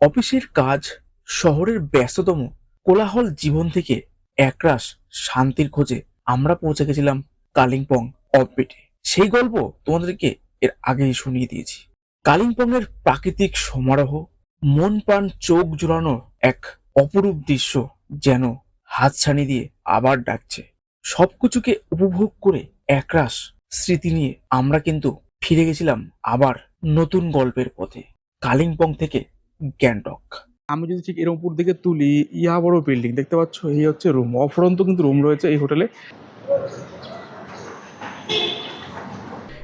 অফিসের কাজ শহরের ব্যস্ততম কোলাহল জীবন থেকে একরাশ শান্তির খোঁজে আমরা পৌঁছে গেছিলাম কালিম্পং অফবিটে সেই গল্প তোমাদেরকে এর আগেই শুনিয়ে দিয়েছি। কালিম্পংয়ের প্রাকৃতিক সমারোহ, মন প্রাণ চোখ জোড়ানো এক অপরূপ দৃশ্য যেন হাতছানি দিয়ে আবার ডাকছে। সবকিছুকে উপভোগ করে একরাশ স্মৃতি নিয়ে আমরা কিন্তু ফিরে গেছিলাম আবার নতুন গল্পের পথে। কালিম্পং থেকে গ্যাংটক। আমি যদি ঠিক এরকম উপর দিকে তুলি ইয়া বড় বিল্ডিং দেখতে পাচ্ছ? এই হচ্ছে রুম অফরন্ত কিন্তু রুম রয়েছে এই হোটেলে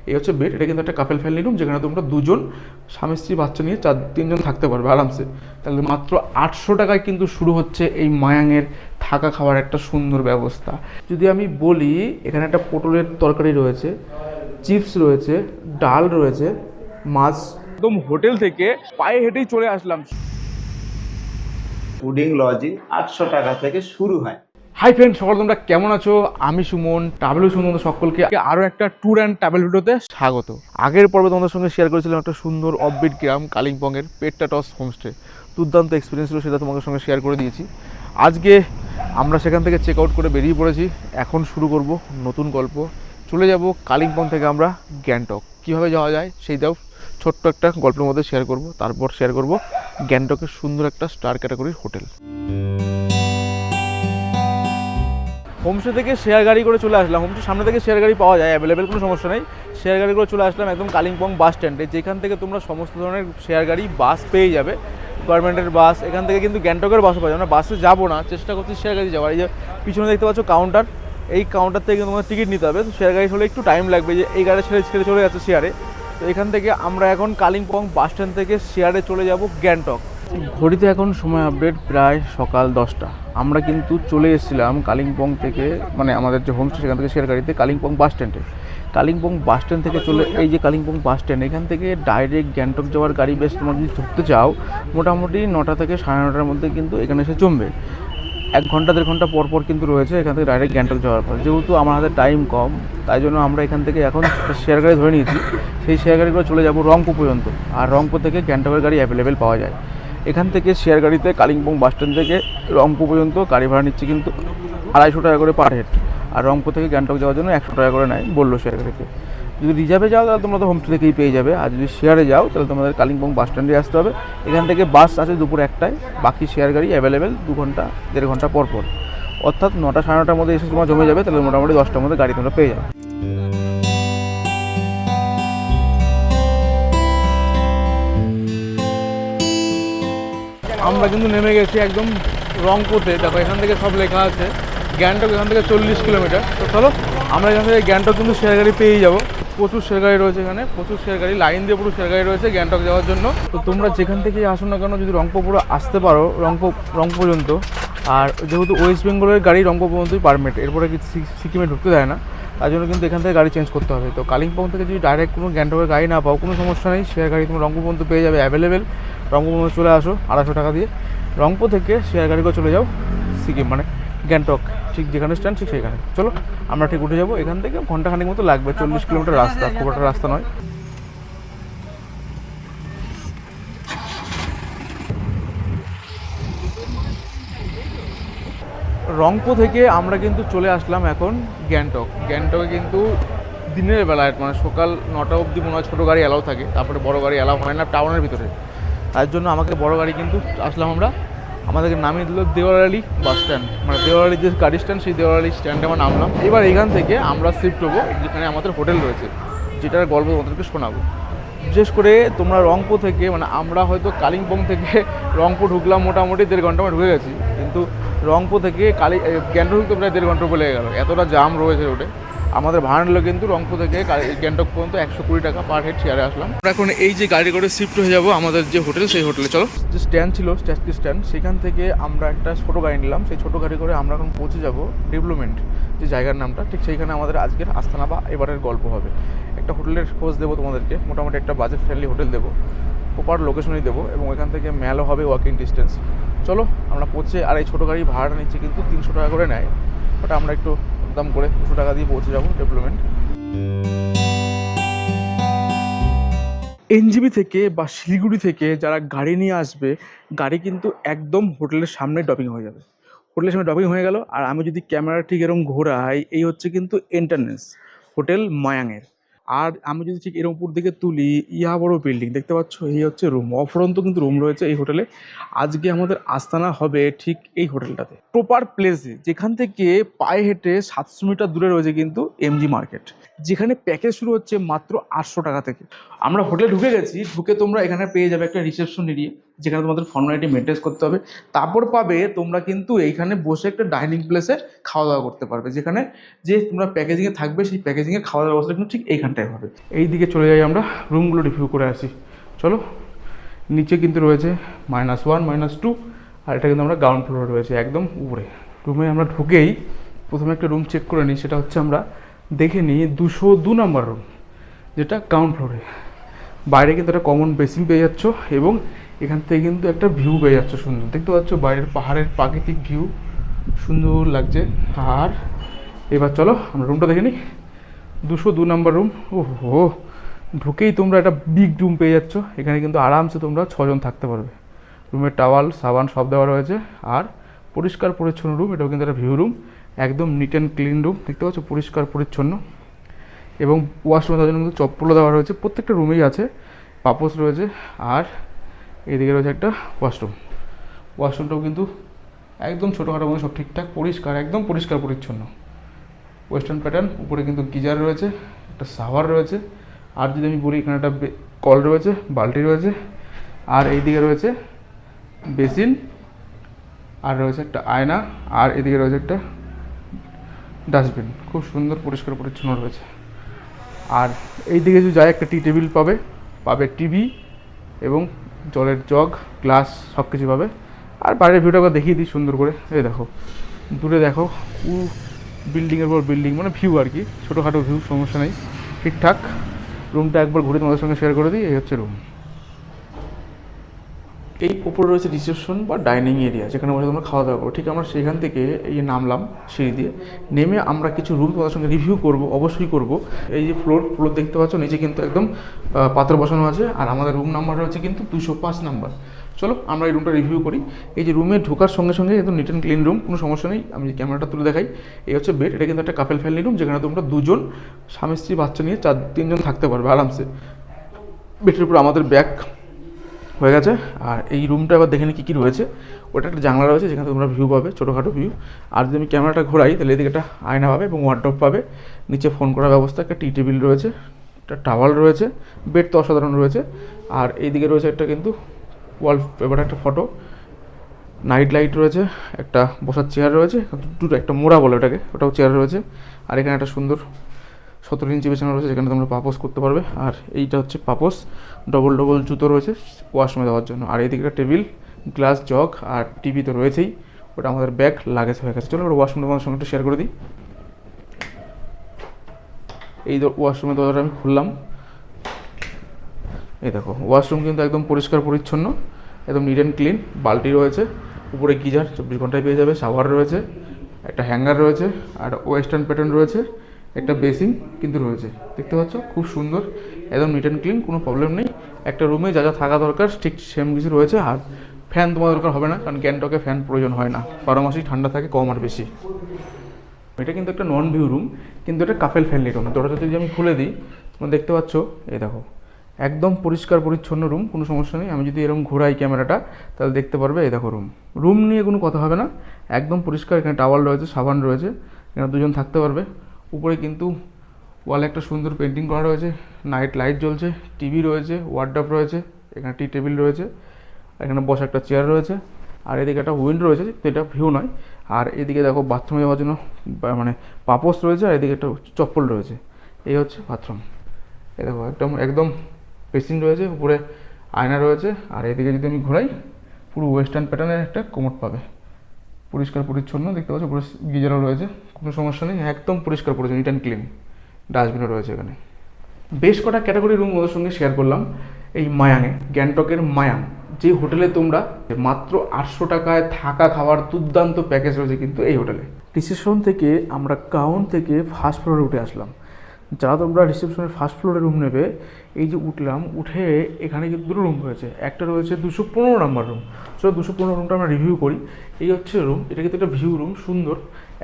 এই হচ্ছে বেড এটা কিন্তু একটা কাপেল ফ্যামিলি রুম যেখানে তোমরা দুজন স্বামী, স্ত্রী, বাচ্চা নিয়ে চার, তিনজন থাকতে পারবে আরামসে। তাহলে মাত্র আটশো টাকায় কিন্তু শুরু হচ্ছে এই মায়াংয়ের থাকা খাওয়ার একটা সুন্দর ব্যবস্থা। যদি আমি বলি, এখানে একটা পটলের তরকারি রয়েছে, চিপস রয়েছে, ডাল রয়েছে, মাছ একদম হোটেল থেকে পায়ে হেঁটেই চলে আসলাম। ফুডিং লজিং আটশো টাকা থেকে শুরু হয়। হাই ফ্রেন্ড সকাল তোমরা কেমন আছো? আমি সুমন ট্রাভেল সুমন তোমাদের সকলকে আরও একটা ট্যুর অ্যান্ড ট্রাভেল ভিডিওতে স্বাগত। আগের পর্বে তোমাদের সঙ্গে শেয়ার করেছিলাম একটা সুন্দর অফবিট গ্রাম কালিম্পংয়ের পেট্টা টস হোমস্টে দুর্দান্ত এক্সপিরিয়েন্স ছিল সেটা তোমাদের সঙ্গে শেয়ার করে দিয়েছি। আজকে আমরা সেখান থেকে চেক আউট করে বেরিয়ে পড়েছি। এখন শুরু করব নতুন গল্প। চলে যাব কালিম্পং থেকে আমরা গ্যাংটক। কীভাবে যাওয়া যায় সেই দাও ছোট্ট একটা গল্পের মধ্যে শেয়ার করব। তারপর শেয়ার করব গ্যাংটকের সুন্দর একটা স্টার ক্যাটাগরির হোটেল। হোমস্টে থেকে শেয়ার গাড়ি করে চলে আসলাম। হোমস্টে সামনে থেকে শেয়ার গাড়ি পাওয়া যায় অ্যাভেলেবেল কোনো সমস্যা নেই। শেয়ার গাড়ি করে চলে আসলাম একদম কালিম্পং বাস স্ট্যান্ডে যেখান থেকে তোমরা সমস্ত ধরনের শেয়ার গাড়ি বাস পেয়ে যাবে। গভর্নমেন্টের বাস এখান থেকে কিন্তু গ্যাংটকের বাসও পাওয়া যাবে আমরা বাসে যাব না, চেষ্টা করছি শেয়ার গাড়ি যাওয়ার। এই যে পিছনে দেখতে পাচ্ছ কাউন্টার এই কাউন্টার থেকে তোমাদের টিকিট নিতে হবে। তো শেয়ার গাড়ি হলে একটু টাইম লাগবে যে এই গাড়ি ছেড়ে ছেড়ে চলে যাচ্ছে শেয়ারে তো এখান থেকে আমরা এখন কালিম্পং বাস স্ট্যান্ড থেকে শেয়ারে চলে যাব গ্যাংটক। ঘড়িতে এখন সময় আপডেট প্রায় সকাল দশটা। আমরা কিন্তু চলে এসেছিলাম কালিম্পং থেকে মানে আমাদের যে হোমস্টে সেখান থেকে শেয়ার গাড়িতে কালিম্পং বাস স্ট্যান্ডে। কালিম্পং বাস স্ট্যান্ড থেকে চলে, এই যে কালিম্পং বাস স্ট্যান্ড, এখান থেকে ডাইরেক্ট গ্যাংটক যাওয়ার গাড়ি বেশ তোমরা যদি ধরতে চাও, মোটামুটি নটা থেকে সাড়ে নটার মধ্যে কিন্তু এখানে এসে জমবে। এক ঘণ্টা, দেড় ঘণ্টা পর পর কিন্তু রয়েছে, এখান থেকে ডাইরেক্ট গ্যাংটক যাওয়ার পর যেহেতু আমার হাতে টাইম কম, তাই জন্য আমরা এখান থেকে এখন শেয়ার গাড়ি ধরে নিয়েছি। সেই শেয়ার গাড়িগুলো চলে যাব রংপুর পর্যন্ত। আর রংপুর থেকে গ্যাংটকের গাড়ি অ্যাভেলেবেল পাওয়া যায়। এখান থেকে শেয়ার গাড়িতে কালিম্পং বাস স্ট্যান্ড থেকে রংপুর পর্যন্ত গাড়ি ভাড়া নিচ্ছে কিন্তু আড়াইশো টাকা করে পার হেড আর রংপুর থেকে গ্যাংটক যাওয়ার জন্য একশো টাকা করে নেয় বলল শেয়ার গাড়িতে। যদি রিজার্ভে যাও, তাহলে তোমরা তো হোমস্টে থেকেই পেয়ে যাবে। আর যদি শেয়ারে যাও, তাহলে তোমাদের কালিম্পং বাস স্ট্যান্ডে আসতে হবে। এখান থেকে বাস আছে দুপুর একটায়, বাকি শেয়ার গাড়ি অ্যাভেলেবেল দু ঘণ্টা, দেড় ঘণ্টা পর পর। অর্থাৎ নটা সাড়ে নটার মধ্যে এসে তোমার জমে যাবে, তাহলে মোটামুটি দশটার মধ্যে গাড়ি তোমরা পেয়ে যাবে। আমরা কিন্তু নেমে গেছি একদম রংপুরতে। দেখো, এখান থেকে সব লেখা আছে। গ্যাংটক এখান থেকে চল্লিশ কিলোমিটার। তো চলো, আমরা এখান থেকে গ্যাংটক কিন্তু শেয়ার গাড়ি পেয়েই যাব। প্রচুর শেয়ার গাড়ি রয়েছে এখানে, প্রচুর শেয়ার গাড়ি, লাইন দিয়ে পুরো শেয়ার গাড়ি রয়েছে গ্যাংটক যাওয়ার জন্য। তো তোমরা যেখান থেকেই আসো না কেন, যদি রংপুর পুরো আসতে পারো, রংপুর রংপুর পর্যন্ত, আর যেহেতু ওয়েস্ট বেঙ্গলের গাড়ি রংপুর পর্যন্তই পারমিট এরপরে কি সিকিমে ঢুকতে দেয় না, তার জন্য কিন্তু এখান থেকে গাড়ি চেঞ্জ করতে হবে। তো কালিম্পং থেকে যদি ডাইরেক্ট কোনো গ্যাংটকের গাড়ি না পাও, কোনো সমস্যা নেই, শেয়ার গাড়ি তুমি রংপুর পর্যন্ত পেয়ে যাবে অ্যাভেলেবেল রংপুর পর্যন্ত চলে আসো, আড়াইশো টাকা দিয়ে। রংপুর থেকে শেয়ার গাড়ি করে চলে যাও সিকিম মানে গ্যাংটক। ঠিক যেখানে স্ট্যান্ড ঠিক সেখানে চলো, আমরা ঠিক উঠে যাব। এখান থেকে ঘন্টাখানিক মতো লাগবে, চল্লিশ কিলোমিটার রাস্তা, খুব একটা রাস্তা নয়। রংপুর থেকে আমরা কিন্তু চলে আসলাম এখন গ্যাংটক। গ্যাংটকে কিন্তু দিনের বেলায় মানে সকাল নটা অবধি মনে হয় ছোটো গাড়ি অ্যালাউ থাকে। তারপরে বড় গাড়ি অ্যালাউ হয় না টাউনের ভিতরে। তার জন্য আমাকে বড় গাড়ি কিন্তু আসলাম আমরা আমাদেরকে নামিয়ে দিল দেওয়ালি বাস স্ট্যান্ড মানে দেওয়ালি যে গাড়ি স্ট্যান্ড সেই দেওয়ালি স্ট্যান্ডে আমরা নামলাম। এবার এখান থেকে আমরা শিফট হব, যেখানে আমাদের হোটেল রয়েছে। যেটার গল্প তোমাদেরকে শোনাবো। বিশেষ করে তোমরা রংপুর থেকে মানে আমরা হয়তো কালিম্পং থেকে রংপুর ঢুকলাম মোটামুটি দেড় ঘণ্টা আমরা ঢুকে গেছি। কিন্তু রংপুর থেকে কালি গ্যাংটক ঢুকতে প্রায় দেড় ঘণ্টা লেগে গেলো। এতটা জাম রয়েছে রোডে আমাদের ভাড়া নিল কিন্তু রংপুর থেকে গ্যাংটক পর্যন্ত একশো কুড়ি টাকা পার হেড শেয়ারে আসলাম। আমরা এখন এই যে গাড়ি করে শিফট হয়ে যাব আমাদের যে হোটেল সেই হোটেলে চলো। যে স্ট্যান্ড ছিল স্ট্যাচকি স্ট্যান্ড সেখান থেকে আমরা একটা ছোটো গাড়ি নিলাম। সেই ছোটো গাড়ি করে আমরা এখন পৌঁছে যাব ডেভেলপমেন্ট যে জায়গার নামটা। ঠিক সেইখানে আমাদের আজকের আস্তানা বা এবারের গল্প হবে। একটা হোটেলের খোঁজ দেবো তোমাদেরকে। মোটামুটি একটা বাজেট ফ্রেন্ডলি হোটেল দেবো। প্রপার লোকেশনই দেবো এবং এখান থেকে ম্যালও হবে ওয়াকিং ডিস্টেন্স চলো, আমরা পৌঁছে, আর এই ছোটো গাড়ি ভাড়া নিচ্ছে কিন্তু তিনশো টাকা করে নেয়। বাট আমরা একটু দাম করে দুশো টাকা দিয়ে পৌঁছে যাব ডেভেলপমেন্ট এনজিবি থেকে বা শিলিগুড়ি থেকে যারা গাড়ি নিয়ে আসবে, গাড়ি কিন্তু একদম হোটেলের সামনে ডপিং হয়ে যাবে। হোটেলের সামনে ডপিং হয়ে গেল, আর আমি যদি ক্যামেরা ঠিক এরকম ঘোরাই, এই হচ্ছে কিন্তু এন্টারনেন্স হোটেল মায়াঙের আর আমি যদি ঠিক এরকম উপর দিকে তুলি ইয়া বড় বিল্ডিং দেখতে পাচ্ছ? এই হচ্ছে রুম অফরন্ত কিন্তু রুম রয়েছে এই হোটেলে আজকে আমাদের আস্তানা হবে ঠিক এই হোটেলটাতে প্রপার প্লেসে যেখান থেকে পায়ে হেঁটে সাতশো মিটার দূরে রয়েছে কিন্তু এমজি মার্কেট যেখানে প্যাকেজ শুরু হচ্ছে মাত্র আটশো টাকা থেকে। আমরা হোটেলে ঢুকে গেছি, ঢুকে তোমরা এখানে পেয়ে যাবে একটা রিসেপশন এরিয়া, যেখানে তোমাদের ফর্মালিটি মেনটেন করতে হবে। তারপর পাবে তোমরা কিন্তু এইখানে বসে একটা ডাইনিং প্লেসে খাওয়া দাওয়া করতে পারবে, যেখানে যে তোমরা প্যাকেজিংয়ে থাকবে, সেই প্যাকেজিংয়ে খাওয়া দাওয়ার ব্যবস্থা কিন্তু ঠিক এইখানটায় হবে। এই দিকে চলে যাই আমরা, রুমগুলো রিভিউ করে আসি। চলো, নিচে কিন্তু রয়েছে মাইনাস ওয়ান মাইনাস টু আর এটা কিন্তু আমরা গ্রাউন্ড ফ্লোরে রয়েছে, একদম উপরে। রুমে আমরা ঢুকেই প্রথমে একটা রুম চেক করে নিই, সেটা হচ্ছে আমরা দেখে নিই, দুশো দু নম্বর রুম যেটা গ্রাউন্ড ফ্লোরে বাইরে কিন্তু একটা কমন বেসিন পেয়ে যাচ্ছ এবং এখান থেকে কিন্তু একটা ভিউ পেয়ে যাচ্ছ সুন্দর। দেখতে পাচ্ছ বাইরের পাহাড়ের প্রাকৃতিক ভিউ সুন্দর লাগছে। আর এবার চলো, আমরা রুমটা দেখে নিই। দুশো দু নম্বর রুম ও হো ঢুকেই তোমরা একটা বিগ রুম পেয়ে যাচ্ছ। এখানে কিন্তু আরামসে তোমরা ছজন থাকতে পারবে। রুমের টাওয়াল সাবান সব দেওয়া রয়েছে। আর পরিষ্কার পরিচ্ছন্ন রুম এটাও কিন্তু একটা ভিউ রুম একদম নিট অ্যান্ড ক্লিন রুম দেখতে পাচ্ছ? পরিষ্কার, পরিচ্ছন্ন। এবং ওয়াশরুমে জন্য কিন্তু চপ্পলও দেওয়া রয়েছে। প্রত্যেকটা রুমেই আছে পাপোস রয়েছে, আর এদিকে রয়েছে একটা ওয়াশরুম ওয়াশরুমটাও কিন্তু একদম ছোটোখাটো মধ্যে সব ঠিকঠাক, পরিষ্কার, একদম পরিষ্কার, পরিচ্ছন্ন। ওয়েস্টার্ন প্যাটার্ন উপরে কিন্তু গিজার রয়েছে, একটা সাভার রয়েছে, আর যদি আমি বলি এখানে একটা কল রয়েছে, বালতি রয়েছে, আর এইদিকে রয়েছে বেসিন, আর রয়েছে একটা আয়না, আর এদিকে রয়েছে একটা ডাস্টবিন, খুব সুন্দর পরিষ্কার পরিচ্ছন্ন রয়েছে। আর এই দিকে যদি যায় একটা টি টেবিল পাবে পাবে টিভি এবং জলের জগ, গ্লাস সব কিছু পাবে। আর বাইরের ভিউটা দেখিয়ে দিই সুন্দর করে। এই দেখো, দূরে দেখো বিল্ডিংয়ের পর বিল্ডিং মানে ভিউ আর কি, ছোটোখাটো ভিউ সমস্যা নেই। ঠিকঠাক। রুমটা একবার ঘুরে তোমাদের সঙ্গে শেয়ার করে দিই, এই হচ্ছে রুম এই উপরে রয়েছে রিসেপশন বা ডাইনিং এরিয়া যেখানে বসে তোমরা খাওয়া দাওয়া করো। ঠিক আমরা সেখান থেকে এই নামলাম সিঁড়ি দিয়ে, নেমে আমরা কিছু রুম তোমাদের সঙ্গে রিভিউ করব, অবশ্যই করব। এই যে ফ্লোর ফ্লোর দেখতে পাচ্ছ, নিচে কিন্তু একদম পাত্র বসানো আছে, আর আমাদের রুম নাম্বার রয়েছে কিন্তু দুশো পাঁচ নাম্বার চলো, আমরা এই রুমটা রিভিউ করি। এই যে রুমে ঢোকার সঙ্গে সঙ্গে একদম নিট অ্যান্ড ক্লিন রুম কোনো সমস্যা নেই। আমি ক্যামেরাটা তুলে দেখাই, এই হচ্ছে বেড এটা কিন্তু একটা কাপেল ফ্যামিলি রুম যেখানে তোমরা দুজন স্বামী স্ত্রী বাচ্চা নিয়ে চার, তিনজন থাকতে পারবে আরামসে। বেডের উপর আমাদের ব্যাগ হয়ে গেছে। আর এই রুমটা আবার দেখে নিই কী কী রয়েছে। ওটা একটা জানলা রয়েছে, যেখানে তোমরা ভিউ পাবে, ছোটোখাটো ভিউ আর যদি আমি ক্যামেরাটা ঘোরাই, তাহলে এদিকে একটা আয়না পাবে এবং ওয়ার্ড্রপ পাবে। নিচে ফোন করার ব্যবস্থা, একটা টি টেবিল রয়েছে, একটা টাওয়াল রয়েছে বেড তো অসাধারণ রয়েছে। আর এইদিকে রয়েছে একটা কিন্তু ওয়াল পেপার একটা ফটো নাইট লাইট রয়েছে, একটা বসার চেয়ার রয়েছে, দুটো, একটা মোড়া বলে ওটাকে, ওটাও চেয়ার রয়েছে। আর এখানে একটা সুন্দর সতেরো ইঞ্চি বেছানো রয়েছে, যেখানে তোমরা পাপোস করতে পারবে। আর এইটা হচ্ছে পাপোস ডবল ডবল জুতো রয়েছে ওয়াশরুমে দেওয়ার জন্য। আর এইদিকে একটা টেবিল গ্লাস জগ আর টিভি তো রয়েছেই। ওটা আমাদের ব্যাগ লাগেজ হয়ে গেছে। চলো ওটা ওয়াশরুম তোমাদের সঙ্গে একটু শেয়ার করে দিই। এই ওয়াশরুমের দরজাটা আমি খুললাম। এই দেখো ওয়াশরুম কিন্তু একদম পরিষ্কার পরিচ্ছন্ন, একদম নিট অ্যান্ড ক্লিন বালতি রয়েছে, উপরে গিজার, চব্বিশ ঘন্টায় পেয়ে যাবে। শাওয়ার রয়েছে, একটা হ্যাঙ্গার রয়েছে, আর ওয়েস্টার্ন প্যাটার্ন রয়েছে। একটা বেসিন কিন্তু রয়েছে। দেখতে পাচ্ছ? খুব সুন্দর, একদম নিট অ্যান্ড ক্লিন কোনো প্রবলেম নেই। একটা রুমে যা যা থাকা দরকার, ঠিক সেম কিছু রয়েছে। আর ফ্যান তোমার দরকার হবে না, কারণ গ্যাংটকে ফ্যান প্রয়োজন হয় না। বারো মাসেই ঠান্ডা থাকে, কম আর বেশি। এটা কিন্তু একটা নন ভিউ রুম কিন্তু এটা কাপেল ফ্যামিলি রুম দরজা যদি আমি খুলে দিই, তোমরা দেখতে পাচ্ছ, এই দেখো। একদম পরিষ্কার পরিচ্ছন্ন রুম কোনো সমস্যা নেই। আমি যদি এরকম ঘোরাই ক্যামেরাটা, তাহলে দেখতে পারবে, এই দেখো রুম রুম নিয়ে কোনো কথা হবে না। একদম পরিষ্কার, এখানে টাওয়াল রয়েছে, সাবান রয়েছে, এখানে দুজন থাকতে পারবে। উপরে কিন্তু ওয়ালে একটা সুন্দর পেন্টিং করা রয়েছে নাইট লাইট জ্বলছে টিভি রয়েছে ওয়ার্ডাপ রয়েছে, এখানে টি টেবিল রয়েছে এখানে বসা একটা চেয়ার রয়েছে, আর এদিকে একটা উইন্ডো রয়েছে তো এটা ভিউ নয়, আর এদিকে দেখো বাথরুমে যাওয়ার জন্য মানে পাপোস রয়েছে, আর এদিকে একটা চপ্পল রয়েছে, এই হচ্ছে বাথরুম এ দেখো একদম একদম বেসিন রয়েছে, উপরে আয়না রয়েছে, আর এদিকে যদি আমি ঘোরাই, পুরো ওয়েস্টার্ন প্যাটার্নের একটা কোমর পাবে। পরিষ্কার পরিচ্ছন্ন, দেখতে পাচ্ছ, পুরো গিজারও রয়েছে, কোনো সমস্যা নেই, একদম পরিষ্কার পরিচ্ছন্ন নিট অ্যান্ড ক্লিন ডাস্টবিনও রয়েছে এখানে। বেশ কটা ক্যাটাগরি রুম ওদের সঙ্গে শেয়ার করলাম, এই মায়াঙে, গ্যাংটকের মায়াং, যে হোটেলে তোমরা মাত্র আটশো টাকায় থাকা খাওয়ার দুর্দান্ত প্যাকেজ রয়েছে কিন্তু এই হোটেলে। ডিসিশন থেকে আমরা কাউন্ট থেকে ফার্স্ট ফ্লোরে উঠে আসলাম। যারা তোমরা রিসেপশনের ফার্স্ট ফ্লোরে রুম নেবে, এই যে উঠলাম, উঠে এখানে কিন্তু দুটো রুম রয়েছে, একটা রয়েছে দুশো পনেরো নাম্বার রুম চলো দুশো পনেরো রুমটা আমরা রিভিউ করি। এই হচ্ছে রুম এটা কিন্তু একটা ভিউ রুম সুন্দর,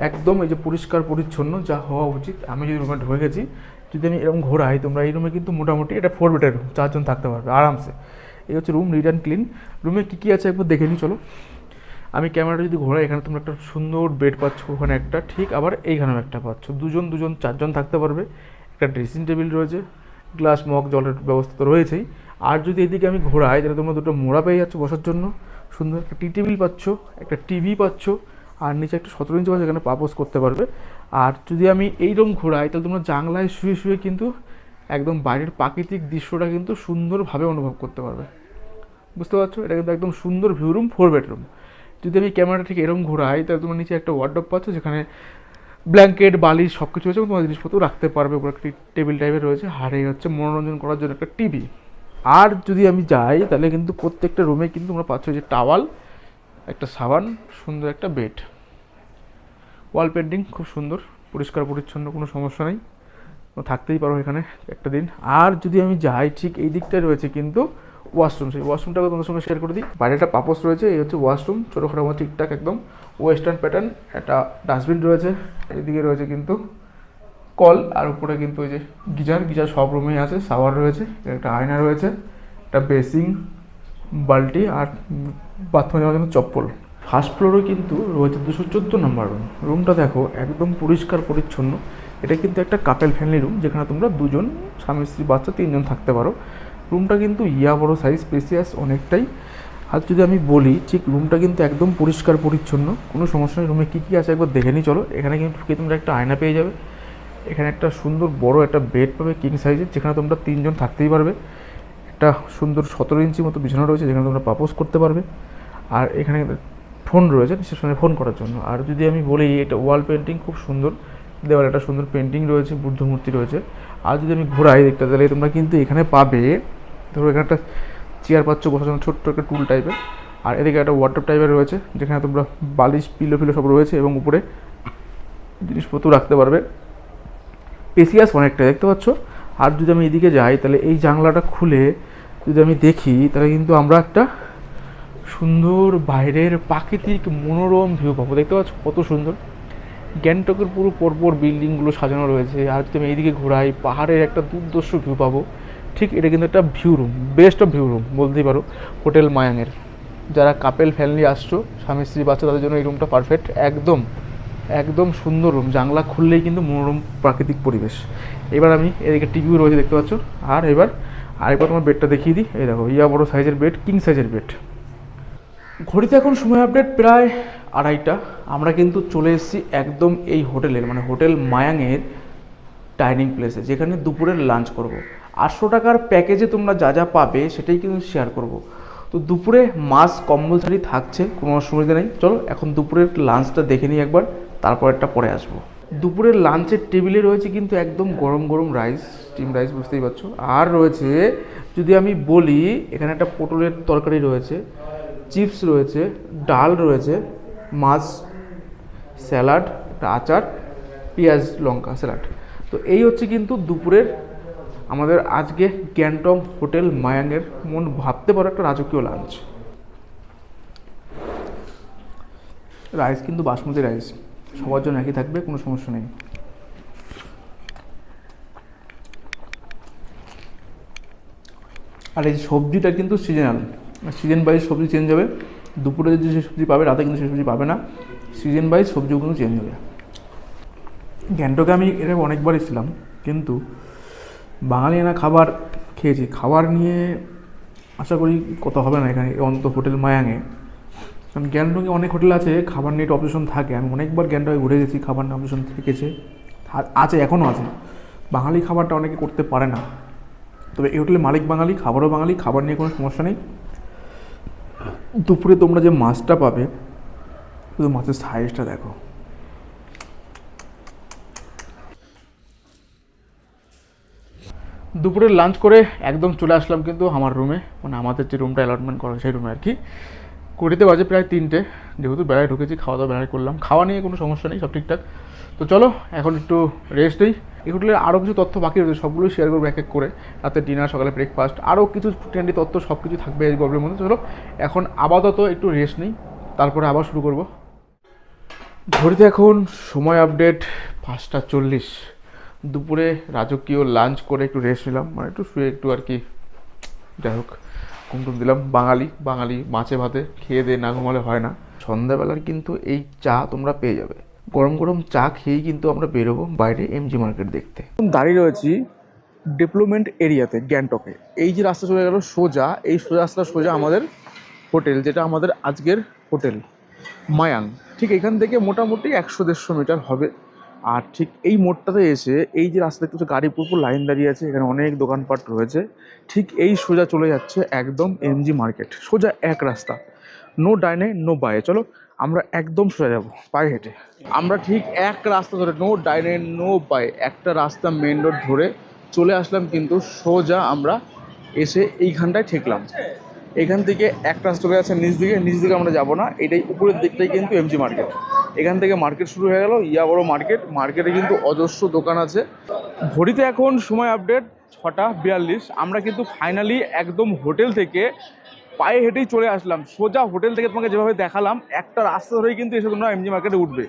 একদম এই যে পরিষ্কার, পরিচ্ছন্ন, যা হওয়া উচিত। আমি যদি রুমে ঢুকে গেছি, যদি আমি এরকম ঘোরাই, তোমরা এই রুমে কিন্তু মোটামুটি এটা ফোর বেডের রুম চারজন থাকতে পারবে আরামসে। এই হচ্ছে রুম নিট অ্যান্ড ক্লিন রুমে কী কী আছে একবার দেখে নিই, চলো। আমি ক্যামেরাটা যদি ঘোরাই, এখানে তোমরা একটা সুন্দর বেড পাচ্ছ, ওখানে একটা, ঠিক আবার এইখানেও একটা পাচ্ছ। দুজন দুজন, চারজন থাকতে পারবে। একটা ড্রেসিং টেবিল রয়েছে গ্লাস মগ জলের ব্যবস্থা তো রয়েছেই। আর যদি এদিকে আমি ঘোরাই, তাহলে তোমরা দুটো মোড়া পেয়ে যাচ্ছ বসার জন্য। সুন্দর একটা টি টেবিল পাচ্ছ, একটা টিভি পাচ্ছ, আর নিচে একটা সতেরো ইঞ্চি পাচ্ছ এখানে পাপোস করতে পারবে। আর যদি আমি এইরকম ঘোরাই, তাহলে তোমরা জানলায় শুয়ে শুয়ে কিন্তু একদম বাইরের প্রাকৃতিক দৃশ্যটা কিন্তু সুন্দরভাবে অনুভব করতে পারবে। বুঝতে পারছ? এটা কিন্তু একদম সুন্দর ভিউ রুম ফোর বেডরুম যদি আমি ক্যামেরাটা ঠিক এরকম ঘোরাই, তাহলে তোমার নিচে একটা ওয়ার্ডরোব পাচ্ছ, যেখানে ব্ল্যাঙ্কেট বালিশ সব কিছু আছে, এবং তোমার জিনিসপত্র রাখতে পারবে। উপরে একটি টেবিল টাইপের রয়েছে। এই হচ্ছে মনোরঞ্জন করার জন্য একটা টিভি আর যদি আমি যাই, তাহলে কিন্তু প্রত্যেকটা রুমে কিন্তু তোমরা পাচ্ছ যে টাওয়াল একটা সাবান, সুন্দর একটা বেড ওয়াল পেন্টিং খুব সুন্দর, পরিষ্কার, পরিচ্ছন্ন, কোনো সমস্যা নেই। থাকতেই পারো এখানে একটা দিন। আর যদি আমি যাই, ঠিক এই দিকটায় রয়েছে কিন্তু ওয়াশরুম সেই ওয়াশরুমটাকে তোমাদের সঙ্গে শেয়ার করে দিই। বাইরে একটা পাপোস রয়েছে, এই হচ্ছে ওয়াশরুম ছোটোখাটো ঠিকঠাক একদম। ওয়েস্টার্ন প্যাটার্ন একটা ডাস্টবিন রয়েছে, এদিকে রয়েছে কিন্তু কল, আর উপরে কিন্তু ওই যে গিজার গিজার সব রুমেই আছে শাওয়ার রয়েছে, একটা আয়না রয়েছে, একটা বেসিং বালতি, আর বাথরুমে যাওয়ার জন্য চপ্পল। ফার্স্ট ফ্লোরে কিন্তু রয়েছে দুশো চোদ্দ নম্বর রুম রুমটা দেখো একদম পরিষ্কার, পরিচ্ছন্ন। এটা কিন্তু একটা কাপেল ফ্যামিলি রুম যেখানে তোমরা দুজন স্বামী স্ত্রী বাচ্চা, তিনজন থাকতে পারো। রুমটা কিন্তু ইয়া বড় সাইজ স্পেসিয়াস অনেকটাই। আর যদি আমি বলি, ঠিক রুমটা কিন্তু একদম পরিষ্কার, পরিচ্ছন্ন, কোনো সমস্যা নেই। রুমে কী কী আছে একবার দেখে নিই, চলো। এখানে কিন্তু ঢুকে তোমরা একটা আয়না পেয়ে যাবে। এখানে একটা সুন্দর বড় একটা বেড পাবে কিং সাইজের যেখানে তোমরা তিনজন থাকতেই পারবে। একটা সুন্দর সতেরো ইঞ্চি মতো বিছানা রয়েছে, যেখানে তোমরা পাপোস করতে পারবে। আর এখানে ফোন রয়েছে রিসেপশনে ফোন করার জন্য। আর যদি আমি বলি, এটা ওয়াল পেন্টিং খুব সুন্দর। দেওয়ালে একটা সুন্দর পেন্টিং রয়েছে, বুদ্ধমূর্তি রয়েছে। আর যদি আমি ঘোরাই দেখতে, তাহলে তোমরা কিন্তু এখানে পাবে ধরো এখানে একটা চেয়ার পাচ্ছ, বসার জন্য ছোট্ট একটা টুল টাইপের আর এদিকে একটা ওয়াটার টাইপের রয়েছে, যেখানে তোমরা বালিশ পিলো ফিলো সব রয়েছে এবং উপরে জিনিসপত্র রাখতে পারবে। পেসিয়াস অনেকটা, দেখতে পাচ্ছ? আর যদি আমি এদিকে যাই, তাহলে এই জানলাটা খুলে যদি আমি দেখি, তাহলে কিন্তু আমরা একটা সুন্দর বাইরের প্রাকৃতিক মনোরম ভিউ পাবো। দেখতে পাচ্ছ? কত সুন্দর। গ্যাংটকের পুরো পরপর বিল্ডিংগুলো সাজানো রয়েছে। আর যদি আমি এইদিকে ঘোরাই, পাহাড়ের একটা দুর্দর্শ ভিউ পাবো। ঠিক এটা কিন্তু একটা view room best of view room বলতেই পারো, হোটেল মায়াঙের যারা কাপেল ফ্যামিলি আসছো, স্বামী স্ত্রী, বাচ্চা, তাদের জন্য এই রুমটা পারফেক্ট একদম একদম সুন্দর রুম জানলা খুললেই কিন্তু মনোরম প্রাকৃতিক পরিবেশ। এবার আমি এদিকে টিভিও রয়েছে দেখতে পাচ্ছ। আর এবার আরেকবার তোমার বেডটা দেখিয়ে দিই। এই দেখো, ইয়া বড় সাইজের বেড কিং সাইজের বেড ঘড়িতে এখন সময় আপডেট প্রায় আড়াইটা। আমরা কিন্তু চলে এসেছি একদম এই হোটেলের মানে হোটেল মায়াঙের ডাইনিং প্লেসে যেখানে দুপুরের লাঞ্চ করব। আটশো টাকার প্যাকেজে তোমরা যা যা পাবে সেটাই কিন্তু শেয়ার করব। তো দুপুরে মাছ কম্পালসারি থাকছে, কোনো অসুবিধা নেই। চলো, এখন দুপুরের লাঞ্চটা দেখে নিই একবার তারপরেরটা পরে আসব। দুপুরের লাঞ্চের টেবিলে রয়েছে কিন্তু একদম গরম গরম রাইস স্টিম রাইস বুঝতেই পারছ। আর রয়েছে, যদি আমি বলি, এখানে একটা পটলের তরকারি রয়েছে চিপস রয়েছে, ডাল রয়েছে, মাছ স্যালাড একটা আচার, পেঁয়াজ, লঙ্কা স্যালাড তো এই হচ্ছে কিন্তু দুপুরের আমাদের আজকে গ্যাংটক হোটেল মায়াঙের মন ভাবতে পারো একটা রাজকীয় লাঞ্চ রাইস কিন্তু বাসমতি রাইস সবার জন্য একই থাকবে, কোনো সমস্যা নেই। আর এই সবজিটা কিন্তু সিজনাল সিজন ওয়াইজ সবজি চেঞ্জ হবে। দুপুরে যে সবজি পাবে, রাতে কিন্তু সেই সবজি পাবে না। সিজন ওয়াইজ সবজিও কিন্তু চেঞ্জ হবে। গ্যাংটকে আমি এর অনেকবার এসেছিলাম, কিন্তু বাঙালি আনা খাবার খেয়েছি। খাবার নিয়ে আশা করি কত হবে না এখানে অন্ত হোটেল মায়াঙে। কারণ গ্যাংটকে অনেক হোটেল আছে, খাবার নিয়ে একটা থাকে। আমি অনেকবার গ্যাংটকে ঘুরে গেছি, খাবার নিয়ে অপারেশন থেকেছে। আছে, এখনও আছে। বাঙালি খাবারটা অনেকে করতে পারে না। তবে এই হোটেলে মালিক বাঙালি, খাবারও বাঙালি, খাবার নিয়ে কোনো সমস্যা নেই। দুপুরে তোমরা যে মাছটা পাবে, শুধু মাছের সাইজটা দেখো। দুপুরে লাঞ্চ করে একদম চলে আসলাম কিন্তু আমার রুমে মানে আমাদের যে রুমটা অ্যালটমেন্ট করা সেই রুমে আর কি। কুড়িতে বাজে প্রায় তিনটে। যেহেতু বেড়ায় ঢুকেছি, খাওয়া দাওয়া বেলায় করলাম। খাওয়া নিয়ে কোনো সমস্যা নেই, সব ঠিকঠাক। তো চলো, এখন একটু রেস্ট নেই। এই হোটেলের আরও কিছু তথ্য বাকি রয়েছে সবগুলো শেয়ার করব এক এক করে। রাতে ডিনার সকালে ব্রেকফাস্ট আরও কিছু ট্রেন্ডি তথ্য সব কিছু থাকবে এই গল্পের মধ্যে। চলো, এখন আপাতত একটু রেস্ট নিই। তারপরে আবার শুরু করব। ঘড়িতে এখন সময় আপডেট পাঁচটা চল্লিশ। দুপুরে রাজকীয় লাঞ্চ করে একটু রেস্ট নিলাম মানে একটু শুয়ে একটু আর কি। যাই হোক কুমটুম দিলাম। বাঙালি বাঙালি মাছে ভাতে, খেয়ে দিয়ে না ঘুমালে হয় না। সন্ধ্যাবেলার কিন্তু এই চা তোমরা পেয়ে যাবে। গরম গরম চা খেয়েই কিন্তু আমরা বেরোবো বাইরে এমজি মার্কেট দেখতে। দাঁড়িয়ে রয়েছি ডেভেলপমেন্ট এরিয়াতে গ্যাংটকে এই যে রাস্তা চলে গেল সোজা, এই সোজা রাস্তা সোজা আমাদের হোটেল, যেটা আমাদের আজকের হোটেল। মায়াং ঠিক এখান থেকে মোটামুটি একশো দেড়শো মিটার হবে। আর ঠিক এই মোড়টাতে এসে এই যে রাস্তা দেখতে গাড়ি পুরো লাইন দাঁড়িয়ে আছে, এখানে অনেক দোকানপাট রয়েছে। ঠিক এই সোজা চলে যাচ্ছে একদম এমজি মার্কেট সোজা এক রাস্তা। নো ডাইনে নো বায়ে চলো, আমরা একদম সোজা যাব, পায়ে হেঁটে। আমরা ঠিক এক রাস্তা ধরে নো ডাইনে নো বায়ে একটা রাস্তা মেন রোড ধরে চলে আসলাম, কিন্তু সোজা আমরা এসে এইখানটায় ঠেকলাম। এখান থেকে একটা চলে যাচ্ছে নিচ দিকে নিচ দিকে আমরা যাব না। এটাই উপরের দিকটাই কিন্তু এমজি মার্কেট এখান থেকে মার্কেট শুরু হয়ে গেল ইয়া বড় মার্কেট মার্কেটে কিন্তু অজস্র দোকান আছে। ঘড়িতে এখন সময় আপডেট ছটা বিয়াল্লিশ। আমরা কিন্তু ফাইনালি একদম হোটেল থেকে পায়ে হেঁটেই চলে আসলাম। সোজা হোটেল থেকে তোমাকে যেভাবে দেখালাম, একটা রাস্তা ধরেই কিন্তু এসে তোমরা এমজি মার্কেটে উঠবে।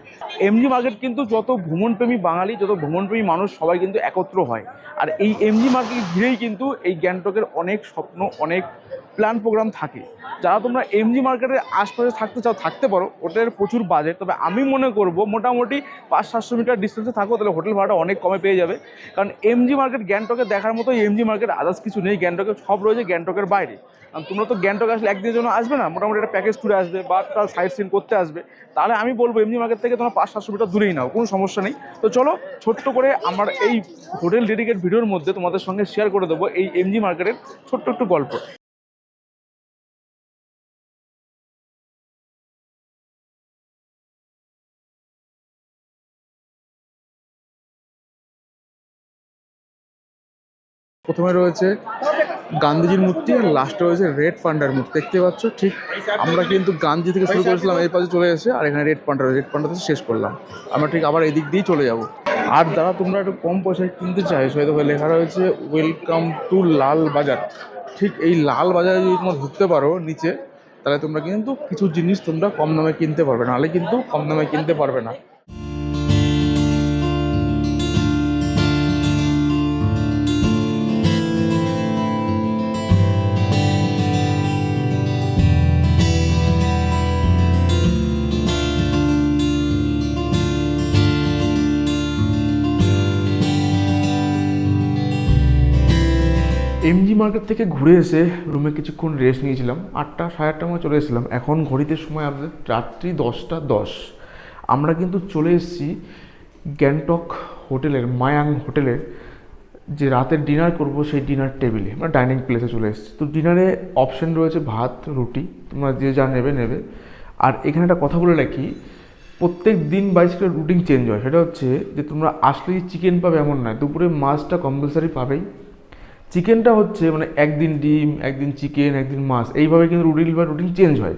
এমজি মার্কেট কিন্তু যত ভ্রমণপ্রেমী বাঙালি, যত ভ্রমণপ্রেমী মানুষ, সবাই কিন্তু একত্র হয়। আর এই এমজি মার্কেট ঘিরেই কিন্তু এই গ্যাংটকের অনেক স্বপ্ন, অনেক প্ল্যান প্রোগ্রাম থাকে। যারা তোমরা এমজি মার্কেটের আশপাশে থাকতে চাও, থাকতে পারো ওটার প্রচুর বাজেট তবে আমি মনে করব মোটামুটি পাঁচ সাতশো মিটার ডিস্টেন্সে থাকো, তাহলে হোটেল ভাড়াটা অনেক কমে পেয়ে যাবে। কারণ এমজি মার্কেট গ্যাংটকে দেখার মতো এমজি মার্কেট আদার্স কিছু নেই। গ্যাংটকে সব রয়েছে, গ্যাংটকের বাইরে। কারণ তোমরা তো গ্যাংটক আসলে একদিনের জন্য আসবে না, মোটামুটি একটা প্যাকেজ ট্যুরে আসবে বা তার সাইড সিন করতে আসবে। তাহলে আমি বলব এমজি মার্কেট থেকে তোমরা পাঁচ সাতশো মিটার দূরেই নাও, কোনো সমস্যা নেই। তো চলো, ছোট্ট করে আমার এই হোটেল ডেডিকেট ভিডিওর মধ্যে তোমাদের সঙ্গে শেয়ার করে দেবো এই এমজি মার্কেটের ছোট্ট একটু গল্প। প্রথমে রয়েছে গান্ধীজির মূর্তি, আর লাস্টে রয়েছে রেড পান্ডার মূর্তি। দেখতে পাচ্ছ, ঠিক আমরা কিন্তু গান্ধী থেকে শুরু করেছিলাম, এই পাশে চলে এসে, আর এখানে রেড পান্ডা রেড পান্ডাতে শেষ করলাম। আমরা ঠিক আবার এদিক দিয়েই চলে যাব। আর যারা তোমরা একটু কম পয়সায় কিনতে চাইছো হয়তো লেখা রয়েছে ওয়েলকাম টু লাল বাজার। ঠিক এই লাল বাজারে যদি তোমরা ঢুকতে পারো নিচে, তাহলে তোমরা কিন্তু কিছু জিনিস তোমরা কম দামে কিনতে পারবে। নাহলে কিন্তু কম দামে কিনতে পারবে না। এমজি মার্কেট থেকে ঘুরে এসে রুমে কিছুক্ষণ রেস্ট নিয়েছিলাম। আটটা, সাড়ে মধ্যে চলে এসেছিলাম। এখন ঘড়িতে সময় আমাদের রাত্রি দশটা দশ। আমরা কিন্তু চলে এসেছি গ্যাংটক হোটেলের, মায়াং হোটেলের যে রাতের ডিনার করব সেই ডিনার টেবিলে আমরা ডাইনিং প্লেসে চলে এসেছি। তো ডিনারে অপশন রয়েছে ভাত, রুটি, তোমরা যে যা নেবে নেবে। আর এখানে একটা কথা বলে রাখি, প্রত্যেক দিন বাইশ করে রুটিন চেঞ্জ হয়। সেটা হচ্ছে যে তোমরা আসলেই চিকেন পাবে এমন নয়। দুপুরে মাছটা কম্পালসারি পাবেই। চিকেনটা হচ্ছে মানে একদিন ডিম, একদিন চিকেন একদিন মাছ। এইভাবে কিন্তু রুটিন বা রুটিন চেঞ্জ হয়।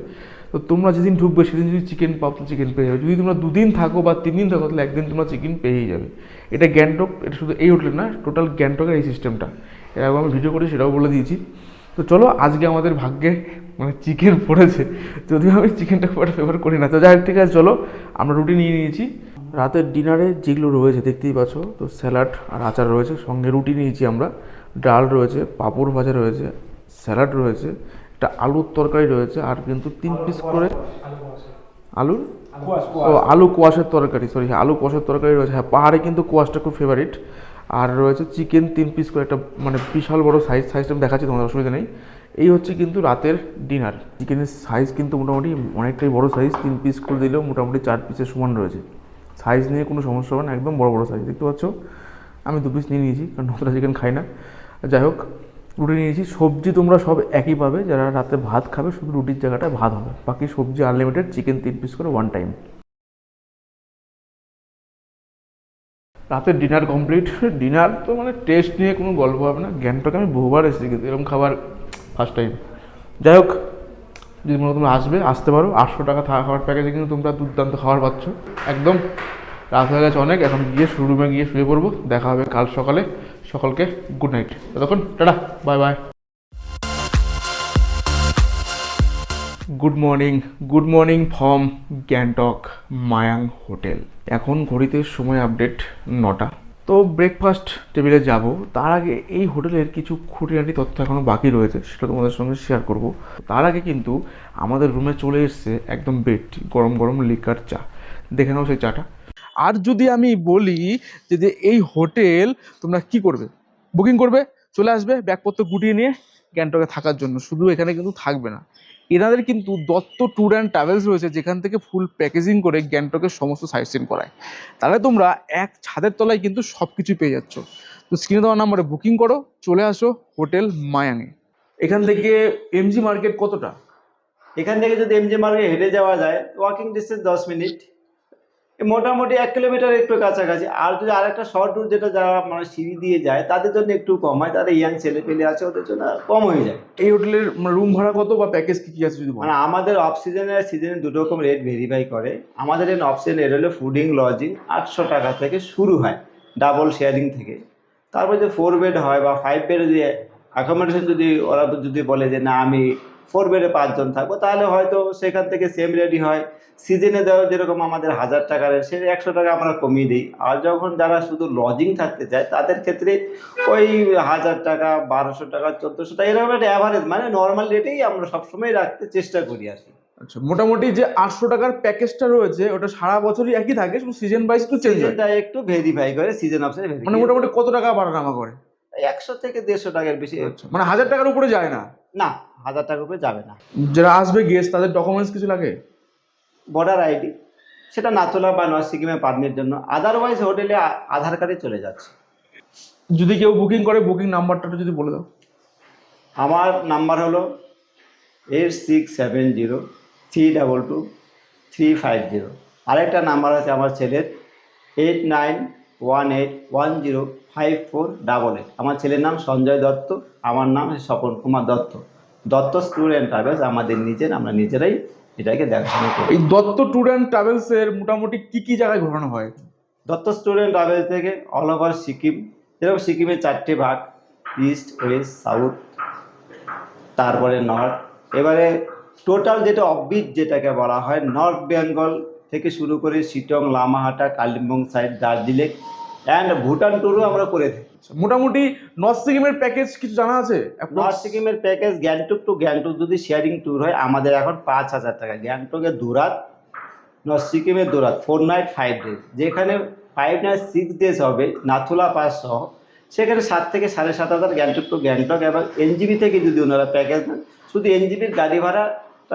তো তোমরা যেদিন ঢুকবে, সেদিন যদি চিকেন পাও তো চিকেন পেয়ে যাবে। যদি তোমরা দুদিন থাকো বা তিন দিন থাকো, তাহলে একদিন তোমরা চিকেন পেয়েই যাবে। এটা গ্যাংটক, এটা শুধু এই হোটেল না টোটাল গ্যাংটকের এই সিস্টেমটা এর আগে আমি ভিডিও করে সেটাও বলে দিয়েছি। তো চলো, আজকে আমাদের ভাগ্যে মানে চিকেন পড়েছে। যদিও আমি চিকেনটা খুব একটা ফেভার করি না। তো যাই হোক, ঠিক আছে, চলো। আমরা রুটি নিয়ে নিয়েছি। রাতের ডিনারে যেগুলো রয়েছে দেখতেই পাচ্ছ তো স্যালাড আর আচার রয়েছে সঙ্গে রুটি নিয়েছি আমরা ডাল রয়েছে পাঁপড় ভাজা রয়েছে স্যালাড রয়েছে একটা আলুর তরকারি রয়েছে আর কিন্তু তিন পিস করে আলুর? ও আলু কোয়াশের তরকারি সরি আলু কোয়াশের তরকারি রয়েছে। হ্যাঁ পাহাড়ে কিন্তু কোয়াশটা খুব ফেভারিট আর রয়েছে চিকেন তিন পিস করে একটা মানে বিশাল বড় সাইজ সাইজটা আমি দেখাচ্ছি তোমাদের অসুবিধা নেই। এই হচ্ছে কিন্তু রাতের ডিনার চিকেনের সাইজ কিন্তু মোটামুটি অনেকটাই বড় সাইজ তিন পিস করে দিলেও মোটামুটি চার পিসের সমান রয়েছে। সাইজ নিয়ে কোনো সমস্যা হবে না, একদম বড় বড় সাইজ দেখতে পাচ্ছ? আমি দু পিস নিয়ে নিয়েছি, কারণ নতুন চিকেন খাই না। যাই হোক, রুটি নিয়েছি। সবজি তোমরা সব একই পাবে, যারা রাতে ভাত খাবে, শুধু রুটির জায়গাটায় ভাত হবে। বাকি সবজি আনলিমিটেড চিকেন তিন পিস করে ওয়ান টাইম রাতের ডিনার কমপ্লিট ডিনার তো মানে টেস্ট নিয়ে কোনো গল্প হবে না। গ্যাংটকে আমি বহুবার এসেছি, কিন্তু এরকম খাবার ফার্স্ট টাইম যাই হোক যদি মনে তোমরা আসবে, আসতে পারো। আটশো টাকা থাকা খাওয়ার প্যাকেজে কিন্তু তোমরা দুর্দান্ত খাবার পাচ্ছ। একদম রাত হয়ে গেছে অনেক, এখন গিয়ে রুমে গিয়ে শুয়ে পড়ব। দেখা হবে কাল সকালে। সকলকে গুড নাইট ততক্ষণ, tata bye bye good morning good morning from Gangtok Mayang hotel এখন ঘড়িতে সময় আপডেট নটা। তো ব্রেকফাস্ট টেবিলে যাব। তার আগে এই হোটেলের কিছু খুঁটিনাটি তথ্য এখনও বাকি রয়েছে, সেটা তোমাদের সঙ্গে শেয়ার করব। তার আগে কিন্তু আমাদের রুমে চলে এসছে একদম বেড গরম গরম লিকার চা। দেখে নাও সেই চাটা। আর যদি আমি বলি যে যে এই হোটেল তোমরা কি করবে? বুকিং করবে, চলে আসবে, ব্যাগপত্র গুটিয়ে নিয়ে গ্যাংটকে থাকার জন্য। শুধু এখানে কিন্তু থাকবে না। এনাদের কিন্তু দত্ত ট্যুর অ্যান্ড ট্রাভেলস রয়েছে, যেখান থেকে ফুল প্যাকেজিং করে গ্যাংটকের সমস্ত সাইট সিন করায়। তাহলে তোমরা এক ছাদের তলায় কিন্তু সব কিছু পেয়ে যাচ্ছ। তো স্ক্রিনে দেওয়া নাম্বারে বুকিং করো, চলে আসো হোটেল মায়াঙে। এখান থেকে এমজি মার্কেট কতটা? এখান থেকে যদি এমজি মার্কেট হেঁটে যাওয়া যায় ওয়াকিং ডিস্টেন্স দশ মিনিট মোটামুটি এক কিলোমিটার একটু কাছাকাছি। আর যদি আরেকটা শর্ট রুট যেটা যারা মানে সিঁড়ি দিয়ে যায় তাদের জন্য একটু কম হয়। তাদের ইয়াং ছেলে পেলে আছে ওদের জন্য কম হয়ে যায়। এই হোটেলের রুম ভাড়া কত বা প্যাকেজ কি কি আছে যদি মানে আমাদের অফ সিজনে আর সিজনে দুটো রকম রেট ভেরিফাই করে। আমাদের এই অফ সিজন রেট হলো ফুডিং লজিং আটশো টাকা থেকে শুরু হয় ডাবল শেয়ারিং থেকে। তারপর যে ফোর বেড হয় বা ফাইভ বেড যদি অ্যাকোমোডেশন যদি ওরা যদি বলে যে না আমি ফোর বেডে পাঁচজন থাকব তাহলে হয়তো সেখান থেকে সেম রেডি হয়। সিজনে দেওয়া যেরকম আমাদের হাজার টাকার সে একশো টাকা আমরা কমিয়ে দিই। আর যখন যারা শুধু লজিং থাকতে চায় তাদের ক্ষেত্রে ওই হাজার টাকা বারোশো টাকা চোদ্দোশো টাকা এরকম একটা অ্যাভারেজ মানে নর্মাল রেটেই আমরা সবসময় রাখতে চেষ্টা করি আর কি। আচ্ছা মোটামুটি যে আটশো টাকার প্যাকেজটা রয়েছে ওটা সারা বছরই একই থাকে শুধু সিজন ওয়াইজ একটু চেঞ্জ হয়? একটু ভেরিফাই করে সিজন অপশনে মানে মোটামুটি কত টাকা বাড়ানামা করে? একশো থেকে দেড়শো টাকার বেশি মানে হাজার টাকার উপরে যায় না? না হাজার টাকার উপরে যাবে না। যারা আসবে গেস্ট তাদের ডকুমেন্টস কিছু লাগে? বর্ডার আইডি সেটা নাথুলা বা নর্থ সিকিমে পারমিট জন্য। আদারওয়াইজ হোটেলে আধার কার্ডে চলে যাচ্ছে। যদি কেউ বুকিং করে বুকিং নাম্বারটা যদি বলে দাও। আমার নাম্বার হলো eight six seven zero three double two three five zero আরেকটা নাম্বার আছে আমার ছেলের eight nine one eight one zero five four double eight. আমার ছেলের নাম সঞ্জয় দত্ত আমার নাম Swapan Kumar Dutta. Dutta tour and travels আমাদের নিজের আমরা নিজেরাই এটাকে দেখাশোনা করি। এই দত্ত ট্যুর অ্যান্ড ট্রাভেলসের মোটামুটি কী কী জায়গায় ঘোরানো হয়? দত্ত স্টুডেন্ট ট্রাভেলস থেকে অল ওভার সিকিম যেরকম সিকিমের চারটে ভাগ ইস্ট ওয়েস্ট সাউথ তারপরে নর্থ এবারে টোটাল যেটা অফবিট যেটাকে বলা হয় নর্থ বেঙ্গল থেকে শুরু করে শিটং লামাহাটা কালিম্পং সাইড দার্জিলিং অ্যান্ড ভুটান ট্যুরও আমরা করে থাকি। মোটামুটি নর্থ সিকিমের প্যাকেজ কিছু জানা আছে? নর্থ সিকিমের প্যাকেজ গ্যাংটক টু গ্যাংটক যদি শেয়ারিং ট্যুর হয় আমাদের এখন পাঁচ হাজার টাকা। গ্যাংটকের দুরাত নর্থ সিকিমের দুরাত ফোর নাইট ফাইভ ডেজ যেখানে ফাইভ নাইট সিক্স ডেজ হবে নাথুলা পাস সহ। সেখানে সাত থেকে সাড়ে সাত হাজার গ্যাংটক টু গ্যাংটক এবং এনজিবি থেকে যদি ওনারা প্যাকেজ নেন শুধু এনজিবির গাড়ি ভাড়াটা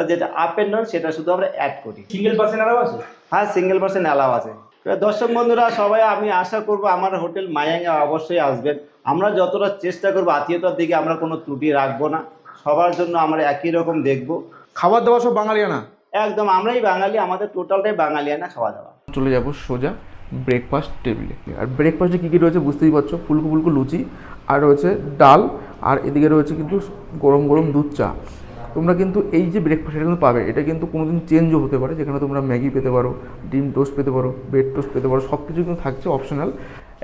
যেটা আপ অ্যান্ড ডাউন সেটা শুধু আমরা অ্যাড করি। সিঙ্গেল পার্সেন্ট আরাম আছে? হ্যাঁ সিঙ্গেল পার্সেন্ট অ্যালাউ আছে। এবার দর্শক বন্ধুরা সবাই আমি আশা করব আমার হোটেল মায়াঙ্গে অবশ্যই আসবেন। আমরা যতটা চেষ্টা করব আত্মীয়তার দিকে আমরা কোনো ত্রুটি রাখব না। সবার জন্য আমরা একই রকম দেখব। খাবার দাবার সব বাঙালিয়ানা একদম আমরাই বাঙালি আমাদের টোটালটাই বাঙালিয়ানা খাওয়া দাওয়া। চলে যাব সোজা ব্রেকফাস্ট টেবিলে আর ব্রেকফাস্টে কী কী রয়েছে বুঝতেই পারছ? ফুলকো ফুলকো লুচি আর রয়েছে ডাল আর এদিকে রয়েছে কিন্তু গরম গরম দুধ চা। তোমরা কিন্তু এই যে ব্রেকফাস্ট এটা কিন্তু পাবে। এটা কিন্তু কোনোদিন চেঞ্জও হতে পারে, যেখানে তোমরা ম্যাগি পেতে পারো, ডিম টোস্ট পেতে পারো ব্রেড টোস্ট পেতে পারো সব কিছু কিন্তু থাকছে অপশনাল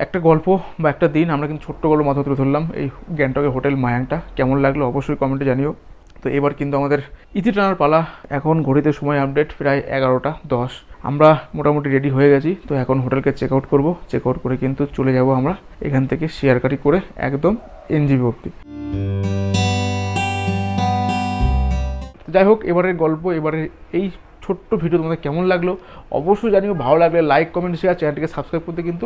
একটা গল্প বা একটা দিন, আমরা কিন্তু ছোট্ট গল্প মাথা তুলে ধরলাম, এই গ্যাংটকের হোটেল মায়াংটা। কেমন লাগল অবশ্যই কমেন্টে জানিও। তো এবার কিন্তু আমাদের ইতি টানার পালা। এখন ঘড়িতে সময় আপডেট প্রায় এগারোটা দশ। আমরা মোটামুটি রেডি হয়ে গেছি, তো এখন হোটেলকে চেক আউট করব। চেক আউট করে কিন্তু চলে যাব আমরা এখান থেকে শেয়ার গাড়ি করে একদম এনজিবি অব্দি যাই হোক, এবারের গল্প এবারে এই ছোট্ট ভিডিও তোমাদের কেমন লাগল অবশ্যই জানিও, ভালো লাগলে লাইক কমেন্ট শেয়ার চ্যানেলটিকে সাবস্ক্রাইব করতে কিন্তু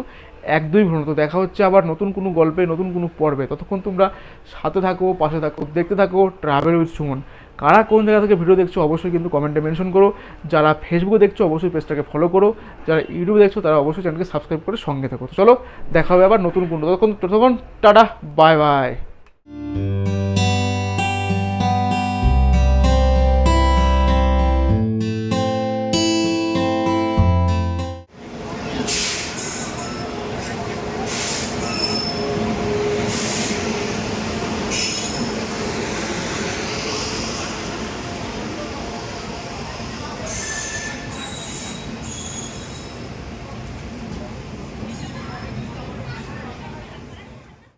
একদমই না। তো দেখা হচ্ছে আবার নতুন কোনো গল্পে, নতুন কোনো পর্বে। ততক্ষণ তোমরা সাথে থাকো, পাশে থাকো, দেখতে থাকো ট্রাভেল উইথ সুমন। কারা কোন জায়গা থেকে ভিডিও দেখছ অবশ্যই কিন্তু কমেন্টে মেনশন করো। যারা ফেসবুকে দেখছ অবশ্যই পেজটাকে ফলো করো। যারা ইউটিউবে দেখছ তারা অবশ্যই চ্যানেলকে সাবস্ক্রাইব করে সঙ্গে থাকো। চলো, দেখা হবে আবার নতুন কোনো। ততক্ষণ ততক্ষণ, টাটা বাই বাই